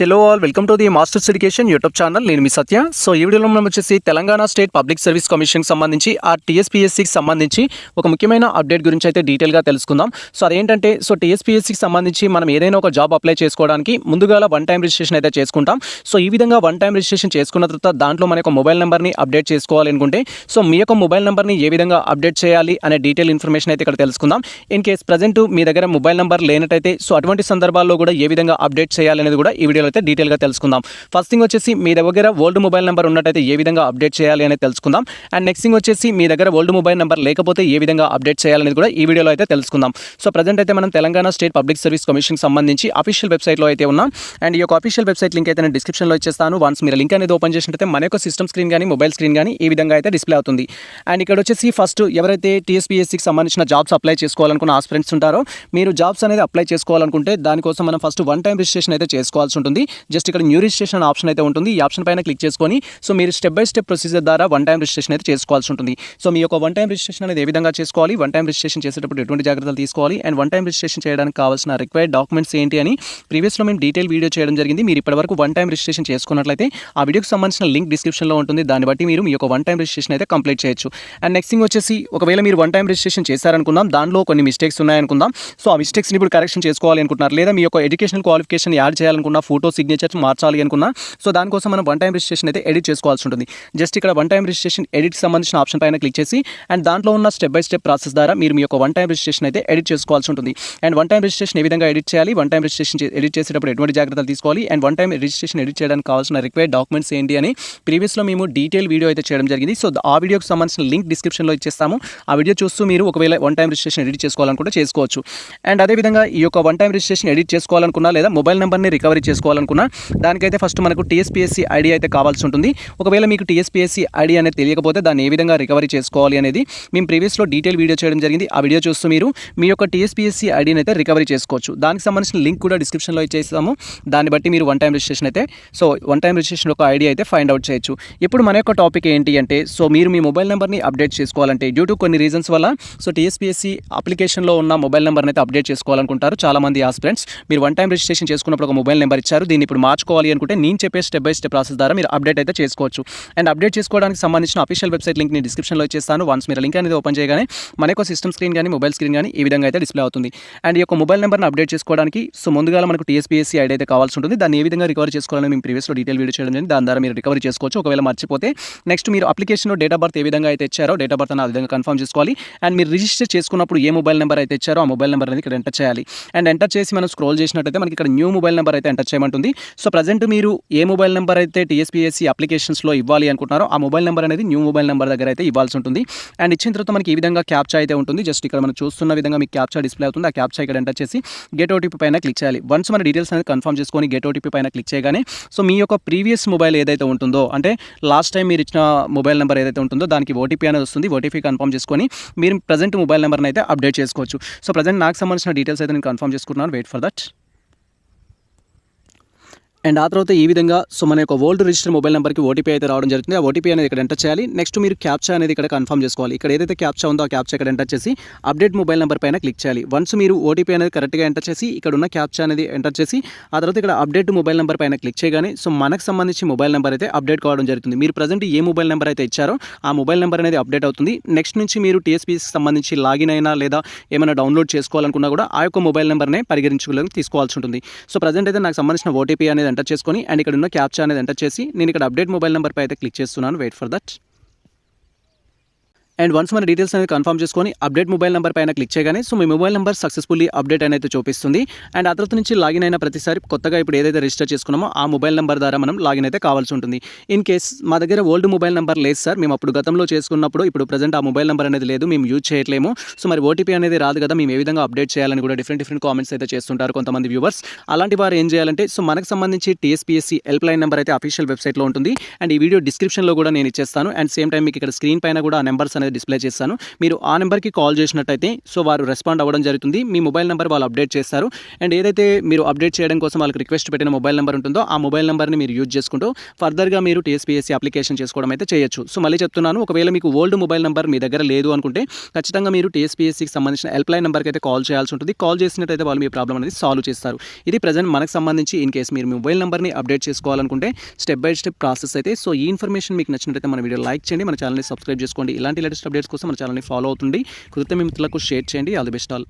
Hello all welcome to the masters education YouTube channel నేను మీ సత్య. So ఈ వీడియోలో మనం వచ్చేసి తెలంగాణ స్టేట్ పబ్లిక్ సర్వీస్ కమిషన్కి సంబంధించి ఆ టీఎస్పీఎస్సికి సంబంధించి ఒక ముఖ్యమైన అప్డేట్ గురించి అయితే డీటెయిల్గా తెలుసుకుందాం. సో అదేంటంటే సో టీఎస్పీఎస్సికి సంబంధించి మనం ఏదైనా ఒక జాబ్ అప్లై చేసుకోవడానికి ముందుగా వన్ టైం రిజిస్ట్రేషన్ అయితే చేసుకుంటాం. సో ఈ విధంగా వన్ టైం రిజిస్ట్రేషన్ చేసుకున్న తర్వాత దాంట్లో మన యొక్క మొబైల్ నెంబర్ని అప్డేట్ చేసుకోవాలనుకుంటే సో మీ యొక్క మొబైల్ నెంబర్ని ఏ విధంగా అప్డేట్ చేయాలి అనే డీటెయిల్ ఇన్ఫర్మేషన్ అయితే ఇక్కడ తెలుసుకుందాం. ఇన్ కేస్ ప్రజెంట్ మీ దగ్గర మొబైల్ నెంబర్ లేనట్టయితే సో అటువంటి సందర్భాల్లో కూడా ఏ విధంగా అప్డేట్ చేయాలనేది కూడా ఈ వీడియోలో అయితే డీటెయిల్గా తెలుసుకుందాం. ఫస్ట్ థింగ్ వచ్చేసి మీ దగ్గర ఓల్డ్ మొబైల్ నెంబర్ ఉన్నట్టయితే ఏ విధంగా అప్డేట్ చేయాలి అనేది తెలుసుకుందాం. అండ్ నెక్స్ట్ థింగ్ వచ్చేసి మీ దగ్గర ఓల్డ్ మొబైల్ నెంబర్ లేకపోతే ఏ విధంగా అప్డేట్ చేయాలనేది కూడా ఈ వీడియోలో అయితే తెలుసుకుందాం. సో ప్రజెంట్ అయితే మనం తెలంగాణ స్టేట్ పబ్లిక్ సర్వీస్ కమిషన్కి సంబంధించి అఫీషియల్ వెబ్సైట్లో అయితే ఉన్నాం. అండ్ ఈ యొక్క అఫీషియల్ వెబ్సైట్ లింక్ అయితే నేను డిస్క్రిప్షన్లో ఇచ్చేస్తాను. వన్స్ మీరు లింక్ అనేది ఓపెన్ చేసినట్టయితే మన యొక్క సిస్టమ్ స్క్రీన్ కానీ మొబైల్ స్క్రీన్ కానీ ఈ విధంగా అయితే డిస్ప్లే అవుతుంది. అండ్ ఇక్కడ వచ్చేసి ఫస్ట్ ఎవరైతే టీఎస్పీఎస్సీకి సంబంధించిన జాబ్స్ అప్లై చేసుకోవాలనుకున్న ఆస్పిరెంట్స్ ఉంటారో మీరు జాబ్స్ అనేది అప్లై చేసుకోవాలనుకుంటే దానికోసం మనం ఫస్ట్ వన్ టైం రిజిస్ట్రేషన్ అయితే చేసుకోవాల్సి ఉంటుంది. జస్ట్ ఇక్కడ న్యూ రిజిస్ట్రేషన్ ఆప్షన్ అయితే ఉంటుంది. ఈ ఆప్షన్ పైన క్లిక్ చేసుకొని సో మీరు స్టెప్ బై స్టెప్ ప్రొసీజర్ ద్వారా వన్ టైం రిజిస్ట్రేషన్ అయితే చేసుకోవాల్సి ఉంటుంది. సో మీ యొక్క వన్ టైం రిజిస్ట్రేషన్ అనేది ఏ విధంగా చేసుకోవాలి? వన్ టైం రిజిస్ట్రేషన్ చేసేటప్పుడు ఎటువంటి జాగ్రత్తలు తీసుకోవాలి? అండ్ వన్ టైం రిజిస్ట్రేషన్ చేయడానికి కావాల్సిన రిక్వైర్డ్ డాక్యుమెంట్స్ ఏంటి అని ప్రీవియస్లో మేము డీటెయిల్ వీడియో చేయడం జరిగింది. మీరు ఇప్పటివరకు వన్ టైం రిజిస్ట్రేషన్ చేసుకున్నట్లయితే ఆ వీడియోకి సంబంధించిన లింక్ డిస్క్రిప్షన్లో ఉంటుంది. దాన్ని బట్టి మీరు మీ యొక్క వన్ టైం రిజిస్ట్రేషన్ అయితే కంప్లీట్ చేయొచ్చు. అండ్ నెక్స్ట్ థింగ్ వచ్చేసి ఒకవేళ మీరు వన్ టైం రిజిస్ట్రేషన్ చేశారనుకుందాం దానిలో కొన్ని మిస్టేక్స్ ఉన్నాయనుకుందాం. సో ఆ మిస్టేక్స్ని ఇప్పుడు కరెక్షన్ చేసుకోవాలి అనుకుంటున్నారు. లేదా మీ యొక్క ఎడ్యుకేషనల్ క్వాలిఫికేషన్ యాడ్ చేయాలనుకున్నా ఫోటో సిగ్నేచర్స్ మార్చాలి అనుకున్నా సో దానికోసం మనం వన్ టైం రిజిస్ట్రేషన్ అయితే ఎడిట్ చేసుకోవాల్సి ఉంటుంది. జస్ట్ ఇక్కడ వన్ టైం రిజిస్ట్రేషన్ ఎడిట్ సంబంధించిన ఆప్షన్ పైన క్లిక్ చేసి అండ్ దాంట్లో ఉన్న స్టెప్ బై స్టెప్ ప్రాసెస్ ద్వారా మీరు మీ యొక్క వన్ టైం రిజిస్ట్రేషన్ అయితే ఎడిట్ చేసుకోవాల్సి ఉంటుంది. అండ్ వన్ టైం రిజిస్ట్రేషన్ ఏ విధంగా ఎడిట్ చేయాలి? వన్ టైం రిజిస్ట్రేషన్ ఎడిట్ చేసేటప్పుడు ఎటువంటి జాగ్రత్తలు తీసుకోవాలి? And one time registration edit చేయడానికి కావాల్సిన రిక్వైర్డ్ డాక్యుమెంట్స్ ఏంటి అని ప్రీవియస్లో మేము డీటెయిల్ వీడియో అయితే చేయడం జరిగింది. సో ఆ వీడియోకి సంబంధించిన లింక్ డిస్క్రిప్షన్లో ఇచ్చేస్తాము. ఆ వీడియో చూస్తూ మీరు ఒకవేళ వన్ టైం రిజిస్ట్రేషన్ ఎడిట్ చేసుకోవాలనుకుంటే చేసుకోవచ్చు. అండ్ అదేవిధంగా ఈ యొక్క వన్ టైం రిజిస్ట్రేషన్ ఎడిట్ చేసుకోవాలనుకున్నా లేదా మొబైల్ నెంబర్ని రికవరీ చేసుకోవాలి చేసుకోవాలనుకున్నా దానికైతే ఫస్ట్ మనకు టీఎస్పీఎస్సీ ఐడి అయితే కావాల్సి ఉంటుంది. ఒకవేళ మీకు టీఎస్పీఎస్సీ ఐడి అనేది తెలియకపోతే దాన్ని ఏ విధంగా రికవరీ చేసుకోవాలి అనేది మేము ప్రీవియస్లో డీటెయిల్ వీడియో చేయడం జరిగింది. ఆ వీడియో చూస్తూ మీరు మీ యొక్క టీఎస్పీఎస్సీ ఐడిని అయితే రికవరీ చేసుకోవచ్చు. దానికి సంబంధించిన లింక్ కూడా డిస్క్రిప్షన్లో ఇచ్చేస్తాము. దాన్ని బట్టి మీరు వన్ టైం రిజిస్ట్రేషన్ అయితే సో వన్ టైం రిజిస్ట్రేషన్ ఒక ఐడి అయితే ఫైండ్ అవుట్ చేయొచ్చు. ఇప్పుడు మన యొక్క టాపిక్ ఏంటి అంటే సో మీరు మీ మొబైల్ నెంబర్ని అప్డేట్ చేసుకోవాలంటే డ్యూ టు కొన్ని రీజన్స్ వల్ల సో టీఎస్పీఎస్సీ అప్లికేషన్లో ఉన్న మొబైల్ నెంబర్ని అయితే అప్డేట్ చేసుకోవాలనుకుంటారు చాలా మంది ఆస్పిరెంట్స్ మీరు వన్ టైం రిజిస్ట్రేషన్ చేసుకున్నప్పుడు ఒక మొబైల్ నెంబర్ ఇచ్చారు. దీన్ని ఇప్పుడు మార్చుకోవాలి అనుకుంటే నేను చెప్పే స్టెప్ బై స్టెప్ ప్రాసెస్ ద్వారా మీరు అప్డేట్ అయితే చేసుకోవచ్చు. అండ్ అప్డేట్ చేసుకోవడానికి సంబంధించిన అఫీషియల్ వెబ్సైట్ లింక్ నేను డిస్క్రిప్షన్లో ఇచ్చేస్తాను. వన్స్ మీరు లింక్ అనేది ఓపెన్ చేయగానే మన యొక్క సిస్టమ్ స్క్రీన్ కానీ మొబైల్ స్క్రీన్ కానీ ఈ విధంగా అయితే డిస్ప్లే అవుతుంది. అండ్ ఈ యొక్క మొబైల్ నెంబర్ని అప్డేట్ చేసుకోవడానికి సో ముందుగా మనకు టీఎస్పీఎస్సీ ఐడి అయితే కావాల్సి ఉంటుంది. దాన్ని ఏ విధంగా రికవరీ చేసుకోవాలని మేము ప్రీవియస్లో డీటెయిల్ వీడియో చేయడం జరిగింది. దాని ద్వారా మీరు రికవరీ చేసుకోవచ్చు. ఒకవేళ మర్చిపోతే నెక్స్ట్ మీరు అప్లికేషన్లో డేట్ ఆఫ్ బర్త్ ఏ విధంగా అయితే ఇచ్చారో డేట్ ఆఫ్ బర్త్ అని ఆ విధంగా కన్ఫర్మ్ చేసుకోవాలి. అండ్ మీరు రిజిస్టర్ చేసుకున్నప్పుడు ఏ మొబైల్ నెంబర్ అయితే ఇచ్చారో ఆ మొబైల్ నెంబర్ అనేది ఇక్కడ ఎంటర్ చేయాలి. అండ్ ఎంటర్ చేసి మనం స్క్రోల్ చేసినట్టయితే మనకి ఇక్కడ న్యూ మొబైల్ నెంబర్ అయితే ఎంటర్ ఉంటుంది. సో ప్రజెంట్ మీరు ఏ మొబైల్ నెంబర్ అయితే టీఎస్పీఎస్సీ అప్లికేషన్స్లో ఇవ్వాలి అనుకుంటున్నారో ఆ మొబైల్ నెంబర్ అనేది న్యూ మొబైల్ నెంబర్ దగ్గర అయితే ఇవ్వాల్సి ఉంటుంది. అండ్ ఇచ్చిన తర్వాత మనకి ఈ విధంగా క్యాప్చా అయితే ఉంటుంది. జస్ట్ ఇక్కడ మనం చూస్తున్న విధంగా మీకు క్యాప్చా డిస్ప్లే అవుతుంది. ఆ క్యాప్చా ఇక్కడ ఎంటర్ చేసి గెట్ ఓటీపీ పైన క్లిక్ చేయాలి. వన్స్ మన డీటెయిల్స్ అనేది కన్ఫర్మ్ చేసుకొని గెట్ ఓటీపీ పైన క్లిక్ చేయగానే సో మీ యొక్క ప్రీవియస్ మొబైల్ ఏదైతే ఉంటుందో అంటే లాస్ట్ టైం మీరు ఇచ్చిన మొబైల్ నెంబర్ ఏదైతే ఉంటుందో దానికి ఓటీపీ అనేది వస్తుంది. ఓటీపీ కన్ఫర్మ్ చేసుకొని మీరు ప్రజెంట్ మొబైల్ నెంబర్ని అయితే అప్డేట్ చేసుకోవచ్చు. సో ప్రజెంట్ నాకు సంబంధించిన డీటెయిల్స్ అయితే నేను కన్ఫర్మ్ చేసుకుంటున్నాను. Wait for that. అండ్ ఆ తర్వాత ఈ విధంగా సో మన యొక్క ఓల్డ్ రిజిస్టర్ మొబైల్ నెంబర్కి ఓటీపీ అయితే రావడం జరుగుతుంది. ఆ ఓటీపీ అనేది ఇక్కడ ఎంటర్ చేయాలి. నెక్స్ట్ మీరు క్యాప్చా అనేది ఇక్కడ కన్ఫర్మ్ చేసుకోవాలి. ఇక్కడ ఏదైతే క్యాప్చా ఉందో ఆ క్యాప్చా ఇక్కడ ఎంటర్ చేసి అప్డేట్ మొబైల్ నెంబర్ పైన క్లిక్ చేయాలి. వన్స్ మీరు ఓటీపీ అనేది కరెక్ట్గా ఎంటర్ చేసి ఇక్కడ ఉన్న క్యాప్చా అనేది ఎంటర్ చేసి ఆ తర్వాత ఇక్కడ అప్డేట్ మొబైల్ నెంబర్ పైన క్లిక్ చేయగానే సో మనకు సంబంధించి మొబైల్ నెంబర్ అయితే అప్డేట్ కావడం జరుగుతుంది. మీరు ప్రజెంట్ ఏ మొబైల్ నెంబర్ అయితే ఇచ్చారో ఆ మొబైల్ నెంబర్ అనేది అప్డేట్ అవుతుంది. నెక్స్ట్ నుంచి మీరు టీఎస్పీకి సంబంధించి లాగిన్ అయినా లేదా ఏమైనా డౌన్లోడ్ చేసుకోవాలనుకున్నా కూడా ఆ యొక్క మొబైల్ నెంబర్నే పరిగణించుకోవాలని తీసుకోవాల్సి ఉంటుంది. సో ప్రజెంట్ అయితే నాకు సంబంధించిన ఓటీపీ అనేది ఎంటర్ చేసుకొని అండ్ ఇక్కడ ఉన్న క్యాప్చా అనేది ఎంటర్ చేసి నేను ఇక్కడ అప్డేట్ మొబైల్ నెంబర్పై అయితే క్లిక్ చేస్తున్నాను. Wait for that and once మన డీటెయిల్స్ అనేది కన్ఫర్మ్ చేసుకొని అప్డేట్ మొబైల్ నెంబర్ పైన క్లిక్ చేయగానే సో మీ మొబైల్ నెంబర్ సక్సెస్ఫుల్లీ అప్డేట్ అనేది చూపిస్తుంది. అండ్ ఆ తర్వాత నుంచి లాగిన్ అయిన ప్రతిసారి కొత్తగా ఇప్పుడు ఏదైతే రిజిస్టర్ చేసుకున్నామో ఆ మొబైల్ నెంబర్ ద్వారా మనం లాగిన్ అయితే కావాల్సి ఉంటుంది. ఇన్ కేస్ మా దగ్గర ఓల్డ్ మొబైల్ నెంబర్ లేదు సార్ మేము అప్పుడు గతంలో చేసుకున్నప్పుడు ఇప్పుడు ప్రజెంట్ ఆ మొబైల్ నెంబర్ అనేది లేదు మేము యూజ్ చేయట్లేము. సో మరి ఓటీపీ అనేది రాదు కదా మేము ఏ విధంగా అప్డేట్ చేయాలని కూడా డిఫరెంట్ డిఫరెంట్ కామెంట్స్ అయితే చేస్తుంటారు కొంతమంది వ్యూవర్స్ అలాంటి వారు ఏం చేయాలంటే సో మనకు సంబంధించి టీఎస్పీఎస్సీ హెల్ప్ లైన్ నెంబర్ అయితే అఫీషియల్ వెబ్సైట్లో ఉంటుంది. అండ్ ఈ వీడియో డిస్క్రిప్షన్లో కూడా నేను ఇచ్చేస్తాను. అండ్ సేమ్ టైం మీకు ఇక్కడ స్క్రీన్ పైన కూడా నెంబర్స్ అనేది డిస్ప్లే చేస్తాను. మీరు ఆ నెంబర్కి కాల్ చేసినట్టయితే సో వారు రెస్పాండ్ అవ్వడం జరుగుతుంది. మీ మొబైల్ నెంబర్ వాళ్ళు అప్డేట్ చేస్తారు. అండ్ ఏదైతే మీరు అప్డేట్ చేయడం కోసం వాళ్ళకి రిక్వెస్ట్ పెట్టిన మొబైల్ నెంబర్ ఉంటుందో ఆ మొబైల్ నెంబర్ని మీరు యూజ్ చేసుకుంటూ ఫర్దర్గా మీరు టీఎస్పీఎస్సీ అప్లికేషన్ చేసుకోవడం అయితే చేయొచ్చు. సో మళ్ళీ చెప్తున్నాను ఒకవేళ మీకు ఓల్డ్ మొబైల్ నెంబర్ మీ దగ్గర లేదు అనుకుంటే ఖచ్చితంగా మీరు టీఎస్పీఎస్సీకి సంబంధించిన హెల్ప్లైన్ నెంబర్కి అయితే కాల్ చేయాల్సి ఉంటుంది. కాల్ చేసినట్టయితే వాళ్ళు మీ ప్రాబ్లం అనేది సాల్వ్ చేస్తారు. ఇది ప్రజెంట్ మనకు సంబంధించి ఇన్ కేసు మీరు మీ మొబైల్ నెంబర్ని అప్డేట్ చేసుకోవాలనుకుంటే స్టెప్ బై స్టెప్ ప్రాసెస్ అయితే సో ఈ ఇన్ఫర్మేషన్ మీకు నచ్చినట్టయితే మన వీడియో లైక్ చేయండి మన ఛానల్ని సబ్స్క్రైబ్ చేసుకోండి. ఇలాంటి లేటెస్ట్ అప్డేట్స్ కోసం మన ఛానల్ని ఫాలో అవుతుంది కుదిరితే మీ మిత్రులకు షేర్ చేయండి. All the best all.